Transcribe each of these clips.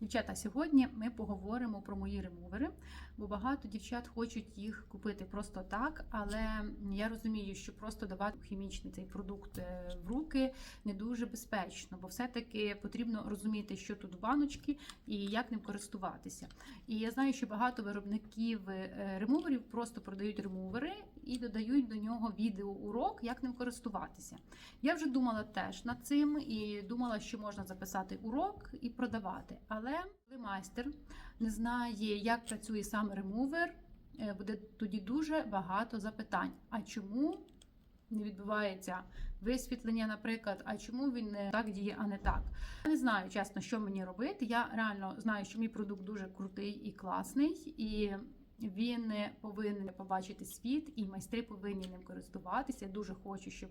Дівчата, сьогодні ми поговоримо про мої ремувери, бо багато дівчат хочуть їх купити просто так. Але я розумію, що просто давати хімічний цей продукт е, в руки не дуже безпечно, бо все-таки потрібно розуміти, що тут в баночці і як ним користуватися. І я знаю, що багато виробників е, ремуверів просто продають ремувери і додають до нього відеоурок, як ним користуватися. Я вже думала теж над цим і думала, що можна записати урок і продавати. Але коли майстер не знає, як працює сам ремувер, е, буде тоді дуже багато запитань. А чому не відбувається висвітлення, наприклад, а чому він не так діє, а не так? Я не знаю, чесно, що мені робити. Я реально знаю, що мій продукт дуже крутий і класний, і він повинен побачити світ, і майстри повинні ним користуватися. Я дуже хочу, щоб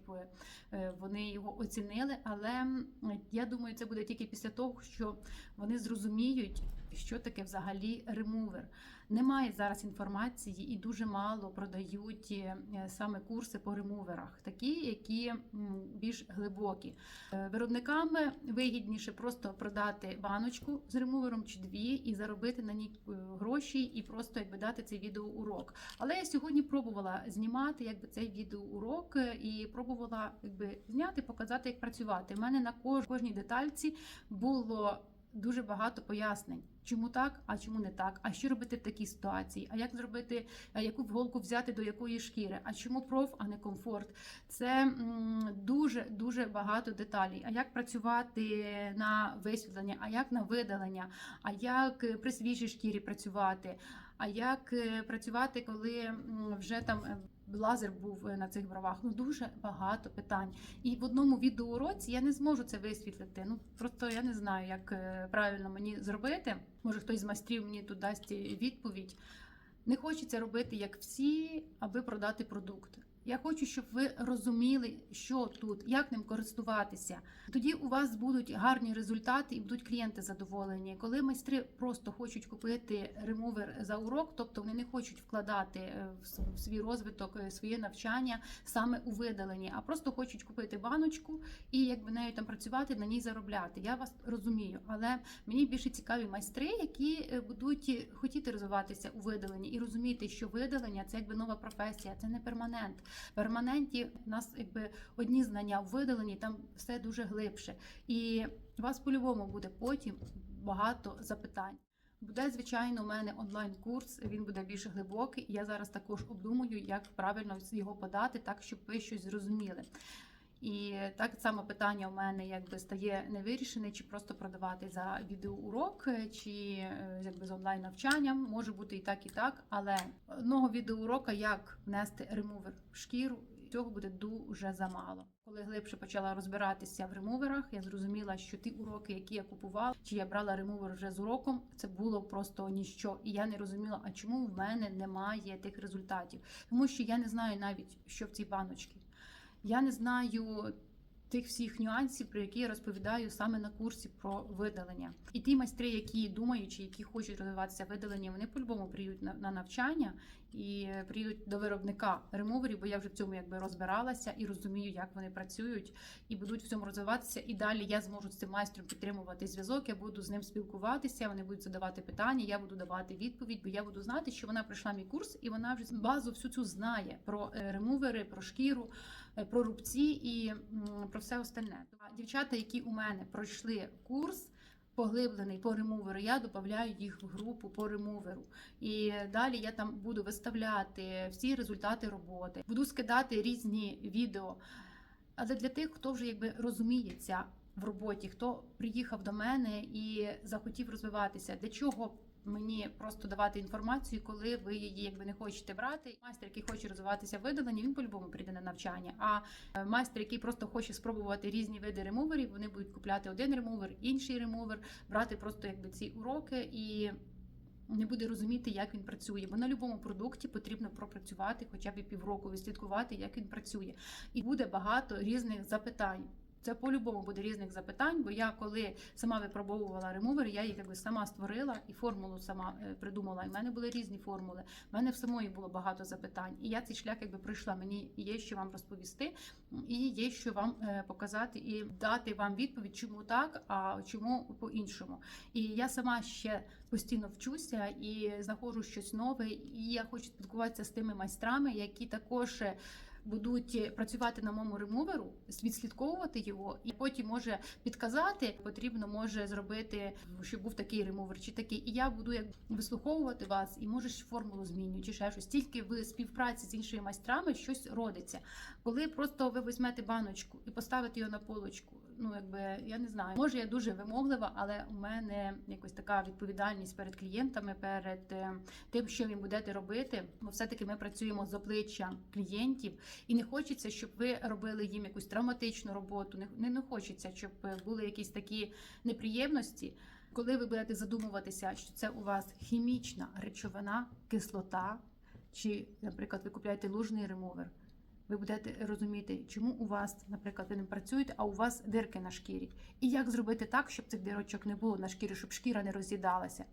е, вони його оцінили. Але я думаю, це буде тільки після того, що вони зрозуміють, що таке взагалі ремувер. Немає зараз інформації і дуже мало продають е, саме курси по ремуверах, такі, які більш глибокі. Е, Виробникам вигідніше просто продати баночку з ремувером чи дві і заробити на ній е, гроші, і просто якби дати цей відеоурок. Але я сьогодні пробувала знімати якби цей відеоурок і пробувала якби зняти, показати, як працювати. У мене на кож- кожній детальці було дуже багато пояснень. Чому так, а чому не так? А що робити в такій ситуації? А як зробити, яку голку взяти до якої шкіри? А чому проф, а не комфорт? Це дуже дуже багато деталей. А як працювати на висвітлення, а як на видалення, а як е, при свіжій шкірі працювати? А як е, працювати, коли вже там е, лазер був е, на цих бровах? Ну дуже багато питань. І в одному відеоуроці я не зможу це висвітлити. Ну просто я не знаю, як е, правильно мені зробити. Може, хтось з майстрів мені тут дасть відповідь. Не хочеться робити як всі, аби продати продукт. Я хочу, щоб ви розуміли, що тут, як ним користуватися. Тоді у вас будуть гарні результати і будуть клієнти задоволені. Коли майстри просто хочуть купити ремувер за урок, тобто вони не хочуть вкладати е, в свій розвиток, е, своє навчання саме у видаленні, а просто хочуть купити баночку і якби нею там працювати, на ній заробляти. Я вас розумію, але мені більше цікаві майстри, які е, будуть хотіти розвиватися у видаленні і розуміти, що видалення це якби нова професія, це не перманент. Перманенті у нас якби одні знання в видаленні, там все дуже глибше. І у вас по-любому буде потім багато запитань. Буде, звичайно, у мене онлайн-курс, він буде більш глибокий. Я зараз також обдумую, як правильно його подати, так щоб ви щось зрозуміли. І так само питання у мене якби стає невирішене, чи просто продавати за відеоурок, чи е, якби з онлайн навчанням. Може бути і так, і так. Але одного відеоурока, як внести ремувер в шкіру, цього буде дуже замало. Коли глибше почала розбиратися в ремуверах, я зрозуміла, що ті уроки, які я купувала, чи я брала ремувер вже з уроком, це було просто ніщо. І я не розуміла, а чому в мене немає тих результатів, тому що я не знаю навіть, що в цій баночці. Я не знаю тих всіх нюансів, про які я розповідаю саме на курсі про видалення. І ті майстри, які думають, які хочуть розвиватися видалення, вони по-любому приїдуть на, на навчання і приїдуть до виробника ремуверів, бо я вже в цьому якби розбиралася і розумію, як вони працюють, і будуть в цьому розвиватися. І далі я зможу з цим майстром підтримувати зв'язок. Я буду з ним спілкуватися. Вони будуть задавати питання, я буду давати відповідь, бо я буду знати, що вона пройшла мій курс, і вона вже базу всю цю знає про е, ремувери, про шкіру, е, про рубці і м, про все остальне. Дівчата, які у мене пройшли курс. Поглиблений по ремуверу, я додаю їх в групу по ремуверу. І далі я там буду виставляти всі результати роботи, буду скидати різні відео. Але для тих, хто вже якби розуміється в роботі, хто приїхав до мене і захотів розвиватися, для чого мені просто давати інформацію, коли ви її якби не хочете брати. Майстер, який хоче розвиватися в видаленні, він по-любому прийде на навчання. А е, майстер, який просто хоче спробувати різні види ремуверів, вони будуть купляти один ремувер, інший ремувер, брати просто якби ці уроки і. Не буде розуміти, як він працює, бо на будь-якому продукті потрібно пропрацювати хоча б півроку, відслідкувати, як він працює, і буде багато різних запитань. Це по-любому буде різних запитань, бо я коли сама випробовувала ремувери, я їх якби сама створила і формулу сама е, придумала. І в мене були різні формули. В мене в самої було багато запитань. І я цей шлях якби пройшла. Мені є що вам розповісти, і є що вам е, показати і дати вам відповідь, чому так, а чому по-іншому. І я сама ще постійно вчуся і знаходжу щось нове. І я хочу спілкуватися з тими майстрами, які також. Будуть працювати на моєму ремуверу, відслідковувати його, і потім може підказати, потрібно може зробити, щоб був такий ремувер чи такий. І я буду як вислуховувати вас, і може формулу змінюю, чи ще щось. Тільки в співпраці з іншими майстрами щось родиться. Коли просто ви візьмете баночку і поставите його на полочку, ну якби я не знаю, може я дуже вимоглива, але у мене якось така відповідальність перед клієнтами, перед е, тим, що ви будете робити. Бо все-таки ми працюємо з обличчя клієнтів, і не хочеться, щоб ви робили їм якусь травматичну роботу. Не, не, хочеться, щоб е, були якісь такі неприємності. Коли ви будете задумуватися, що це у вас хімічна речовина, кислота, чи, наприклад, ви купуєте лужний ремувер, ви будете розуміти, чому у вас, наприклад, ви не працюєте, а у вас дирки на шкірі. І як зробити так, щоб цих дирочок не було на шкірі, щоб шкіра не роз'їдалася.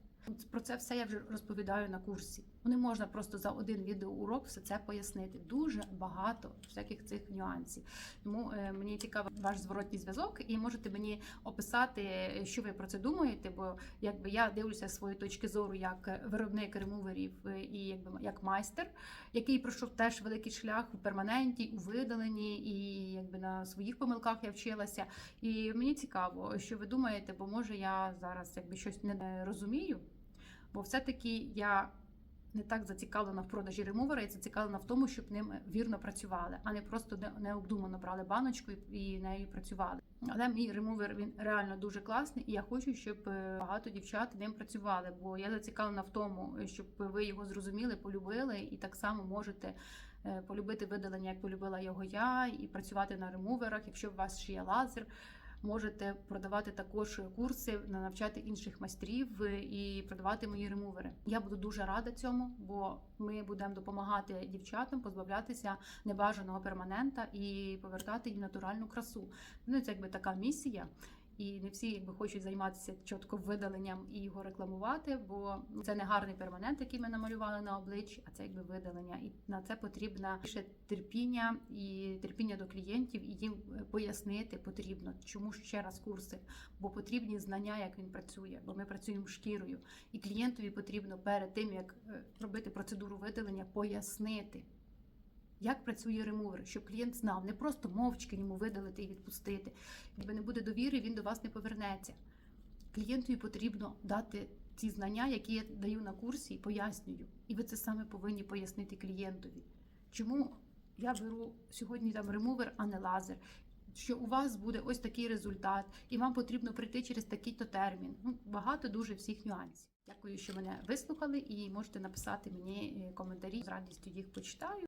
Про це все я вже розповідаю на курсі. Ну, Не можна просто за один відеоурок все це пояснити. Дуже багато всяких цих нюансів. Тому е, мені цікавий ваш зворотній зв'язок, і можете мені описати, е, що ви про це думаєте. Бо якби я дивлюся з своєї точки зору як виробник ремуверів е, і якби як майстер, який пройшов теж великий шлях у перманенті, у видаленні, і якби на своїх помилках я вчилася. І мені цікаво, що ви думаєте, бо може я зараз якби щось не розумію, бо все-таки я. Не так зацікавлена в продажі ремувера, я зацікавлена в тому, щоб ним вірно працювали, а не просто необдумано брали баночку і- і нею працювали. Але мій ремувер він реально дуже класний, і я хочу, щоб е, багато дівчат ним працювали. Бо я зацікавлена в тому, щоб ви його зрозуміли, полюбили, і так само можете е, полюбити видалення, як полюбила його я, і працювати на ремуверах. Якщо у вас ще є лазер, можете продавати також курси, навчати інших майстрів е, і продавати мої ремувери. Я буду дуже рада цьому, бо ми будемо допомагати дівчатам позбавлятися небажаного перманента і повертати їм натуральну красу. Ну це якби така місія. І не всі якби хочуть займатися чітко видаленням і його рекламувати, бо це не гарний перманент, який ми намалювали на обличчі, а це якби видалення. І на це потрібно більше терпіння і терпіння до клієнтів, і їм е, пояснити потрібно, чому ще раз курси, бо потрібні знання, як він працює, бо ми працюємо шкірою, і клієнтові потрібно перед тим як е, робити процедуру видалення, пояснити. Як працює ремувер, щоб клієнт знав, не просто мовчки йому видалити і відпустити. Якби не буде довіри, він до вас не повернеться. Клієнтові потрібно дати ці знання, які я даю на курсі і пояснюю. І ви це саме повинні пояснити клієнтові. Чому я беру сьогодні там ремувер, а не лазер? Що у вас буде ось такий результат, і вам потрібно прийти через такий-то термін. Ну, багато дуже всіх нюансів. Дякую, що мене вислухали, і можете написати мені е, коментарі. З радістю їх почитаю.